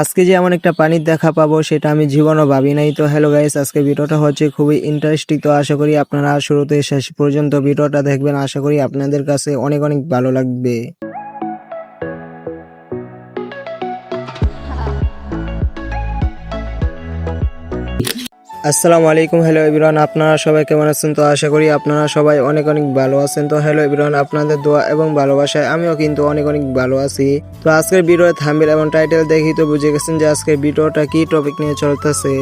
আজকে যে এমন একটা পানির দেখা পাবো, সেটা আমি জীবনও ভাবি নাই। তো হ্যালো গাইস আজকে ভিডিওটা হচ্ছে খুবই ইন্টারেস্টিং তো আশা করি আপনারা শুরুতে শেষ পর্যন্ত ভিডিওটা দেখবেন। আশা করি আপনাদের কাছে অনেক অনেক ভালো লাগবে। আসসালামু আলাইকুম হ্যালো এভরিওয়ান আপনারা সবাই কেমন আছেন? তো আশা করি আপনারা সবাই অনেক অনেক ভালো আছেন। তো হ্যালো এভরিওয়ান আপনাদের দোয়া এবং ভালোবাসায় আমিও কিন্তু অনেক অনেক ভালো আছি। তো আজকের ভিডিও থাম্বেল এবং টাইটেল দেখি তো বুঝে গেছেন যে আজকের ভিডিওটা কি টপিক নিয়ে চলতেছে।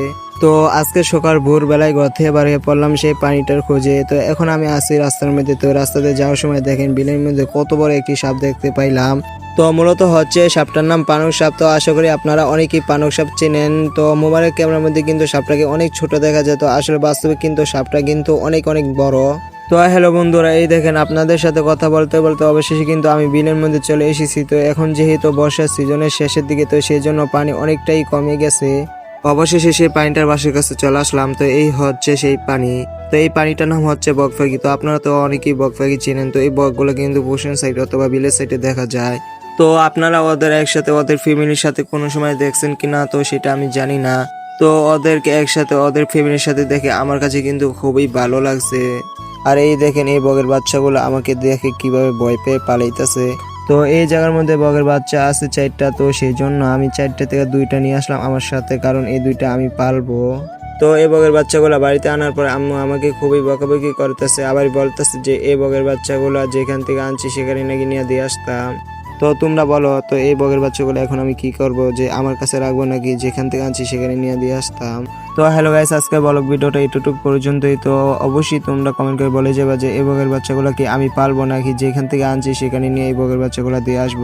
তো আজকে সকাল ভোরবেলায় ঘর থেকে পড়লাম সেই পানিটার খোঁজে। তো এখন আমি আছি রাস্তার মধ্যে। তো রাস্তাতে যাওয়ার সময় দেখেন বিলের মধ্যে কত বড় একটি সাপ দেখতে পাইলাম। তো মূলত হচ্ছে সাপটার নাম পানক সাপ। তো আশা করি আপনারা অনেকেই পানক সাপ চেনেন। তো মোবাইলের ক্যামেরার মধ্যে কিন্তু সাপটাকে অনেক ছোট দেখা যায়। তো আসলে বাস্তবে কিন্তু সাপটা কিন্তু অনেক অনেক বড়। তো হ্যালো বন্ধুরা, এই দেখেন আপনাদের সাথে কথা বলতে বলতে অবশেষে কিন্তু আমি বিলের মধ্যে চলে এসেছি। তো এখন যেহেতু বর্ষার সিজনের শেষের দিকে, তো সেই জন্য পানি অনেকটাই কমে গেছে। অবশেষে সেই পানিটার বাসের কাছে চলে আসলাম। তো এই হচ্ছে সেই পানি। তো এই পানিটার নাম হচ্ছে বকফাগি। তো আপনারা তো অনেকেই বকফাগি চেনেন। তো এই বকগুলো কিন্তু পোষণ সাইড অথবা বিলের সাইডে দেখা যায়। তো আপনারা ওদের একসাথে, ওদের ফ্যামিলির সাথে কোনো সময় দেখছেন কিনা তো সেটা আমি জানি না। তো ওদেরকে একসাথে, ওদের ফ্যামিলির সাথে দেখে আমার কাছে কিন্তু খুবই ভালো লাগছে। আর এই দেখেন, এই বগের বাচ্চাগুলো আমাকে দেখে কীভাবে ভয় পেয়ে পালাইতেছে। তো এই জায়গার মধ্যে বগের বাচ্চা আছে চারটা, তো সেই জন্য আমি চারটা থেকে দুইটা নিয়ে আসলাম আমার সাথে, কারণ এই দুইটা আমি পালবো। তো এই বগের বাচ্চাগুলো বাড়িতে আনার পর আম্মু আমাকে খুবই বকাবকি করতেছে, আবার বলতেছে যে, এই বগের বাচ্চাগুলো যেখান থেকে আনছি, সেখানে নাকি নিয়ে দিয়ে আসতাম। তো তোমরা বলো, তো এই বগের বাচ্চাগুলো এখন আমি কি করব? যে আমার কাছে রাখব নাকি যেখান থেকে আনছি সেখানে নিয়ে দিয়ে আসতাম। তো হ্যালো গাইস আজকে ব্লগ ভিডিওটা এটুটুক পর্যন্তই। তো অবশ্যই তোমরা কমেন্ট করে বলে যাবে যে এই বগের বাচ্চাগুলো কি আমি পালবো নাকি যেখান থেকে আনছি সেখানে নিয়ে এই বগের বাচ্চাগুলো দিয়ে আসব।